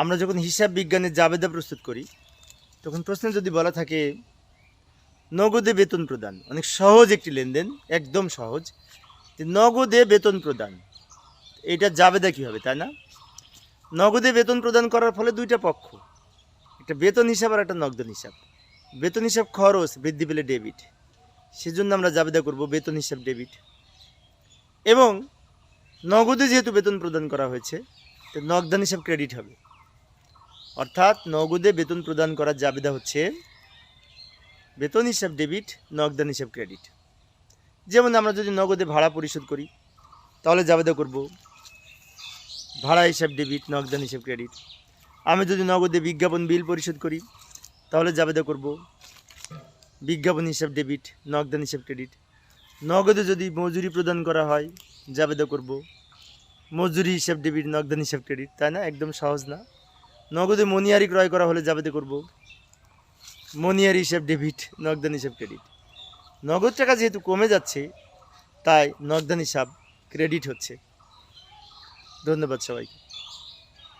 আমরা যখন হিসাব বিজ্ঞানের জাবেদা প্রস্তুত করি, তখন প্রশ্নে যদি বলা থাকে, নগদে বেতন প্রদান, অনেক সহজ একটি লেনদেন, একদম সহজ, যে নগদে বেতন প্রদান, এটা জাবেদা কী হবে তাই না? নগদে বেতন প্রদান করার ফলে দুইটা পক্ষ, একটা বেতন হিসাব আর একটা নগদ হিসাব। বেতন হিসাব খরচ বৃদ্ধি পেলে ডেবিট, সেজন্য আমরা জাবেদা করব বেতন হিসাব ডেবিট। এবং নগদে যেহেতু বেতন প্রদান করা হয়েছে, তো নগদান হিসাব ক্রেডিট হবে। অর্থাৎ নগদে বেতন প্রদান করার জাবেদা হচ্ছে বেতন হিসাব ডেবিট, নগদান হিসাব ক্রেডিট। যেমন আমরা যদি নগদে ভাড়া পরিশোধ করি, তাহলে জাবেদা করব ভাড়া হিসাব ডেবিট, নগদান হিসাব ক্রেডিট। আমি যদি নগদে বিজ্ঞাপন বিল পরিশোধ করি, তাহলে জাবেদা করব বিজ্ঞাপন হিসাব ডেবিট, নগদান হিসাব ক্রেডিট। নগদে যদি মজুরি প্রদান করা হয়, জাবেদা করব মজুরি হিসাব ডেবিট, নগদান হিসাব ক্রেডিট। তাই না? একদম সহজ না? নগদে মনিয়ারি ক্রয় করা হলে যাবে করব। মনিয়ারি হিসেব ডেবিট নগদান হিসেব ক্রেডিট নগদ টাকা যেহেতু কমে যাচ্ছে, তাই নগদান হিসাব ক্রেডিট হচ্ছে। ধন্যবাদ সবাইকে।